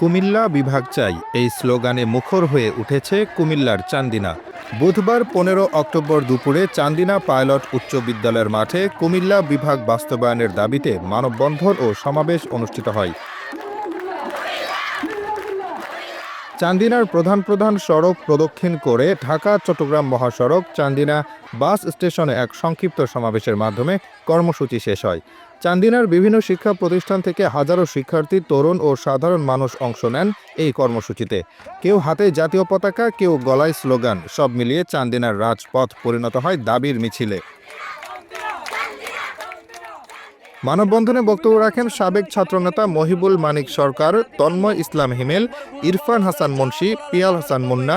কুমিল্লা বিভাগ চাই। এই স্লোগানে মুখর হয়ে উঠেছে কুমিল্লার চান্দিনা। বুধবার পনেরো অক্টোবর দুপুরে চান্দিনা পাইলট উচ্চ বিদ্যালয়ের মাঠে কুমিল্লা বিভাগ বাস্তবায়নের দাবিতে মানববন্ধন ও সমাবেশ অনুষ্ঠিত হয়। চান্দিনার প্রধান প্রধান সড়ক প্রদক্ষিণ করে ঢাকা, চট্টগ্রাম মহাসড়ক চান্দিনা বাস স্টেশনে এক সংক্ষিপ্ত সমাবেশের মাধ্যমে কর্মসূচি শেষ হয়। চান্দিনার বিভিন্ন শিক্ষা প্রতিষ্ঠান থেকে হাজারো শিক্ষার্থী, তরুণ ও সাধারণ মানুষ অংশ নেন এই কর্মসূচিতে। কেউ হাতে জাতীয় পতাকা, কেউ গলায় স্লোগান, সব মিলিয়ে চান্দিনার রাজপথ পরিণত হয় দাবির মিছিলে। মানববন্ধনে বক্তব্য রাখেন সাবেক ছাত্রনেতা মহিবুল মানিক সরকার, তন্ময় ইসলাম হিমেল, ইরফান হাসান মুন্সি, পিয়াল হাসান মুন্না,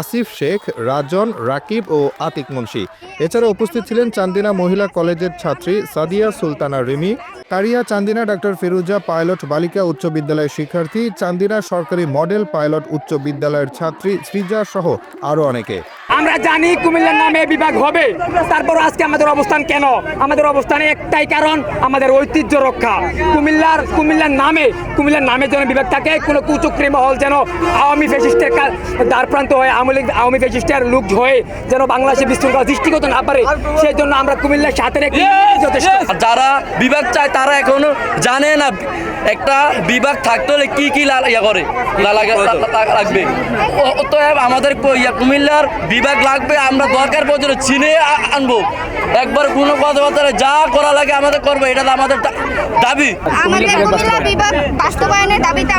আসিফ শেখ, রাজন, রাকিব ও আতিক মুন্সি। এছাড়া উপস্থিত ছিলেন চান্দিনা মহিলা কলেজের ছাত্রী সাদিয়া সুলতানা রিমি কারিয়া চান্দিনা ডাক্তার ফিরুজা পাইলট বালিকা উচ্চ বিদ্যালয়ের শিক্ষার্থী চান্দিনা সরকারি মডেল পাইলট উচ্চ বিদ্যালয়ের ছাত্রী সৃজা সহ আরও অনেকে। আমরা জানি কুমিল্লার নামে বিভাগ হবে। তারপর আজকে আমাদের অবস্থান কেন? আমাদের অবস্থানে একটাই কারণ আমাদের ঐতিহ্য রক্ষা। কুমিল্লার কুমিল্লার নামে কুমিল্লার নামে যেন বিভাগ থাকে কোনো কুচক্রি মহল যেন আওয়ামী ফেসিস্টের দ্বারপ্রান্ত হয়ে আওয়ামী লীগ আওয়ামী ফেসিস্টের লোক হয়ে যেন বাংলাদেশে বিশৃঙ্খলা সৃষ্টি করতে না পারে সেই জন্য আমরা কুমিল্লার সাথে রেখে যথেষ্ট যারা বিভাগ চায় তারা এখনও জানে না একটা বিভাগ থাকতে হলে কি কি ইয়া করে লাগে- লাগবে। তো অতএব আমাদের কুমিল্লার বিভাগ লাগবে আমরা দরকার পর্যন্ত চিনে আনব। একবার কোনো কথাবার্তা যা করা লাগে আমাদের করব এটা আমাদের দাবি। আমাদের বিভাগ বাস্তবায়নের দাবিতে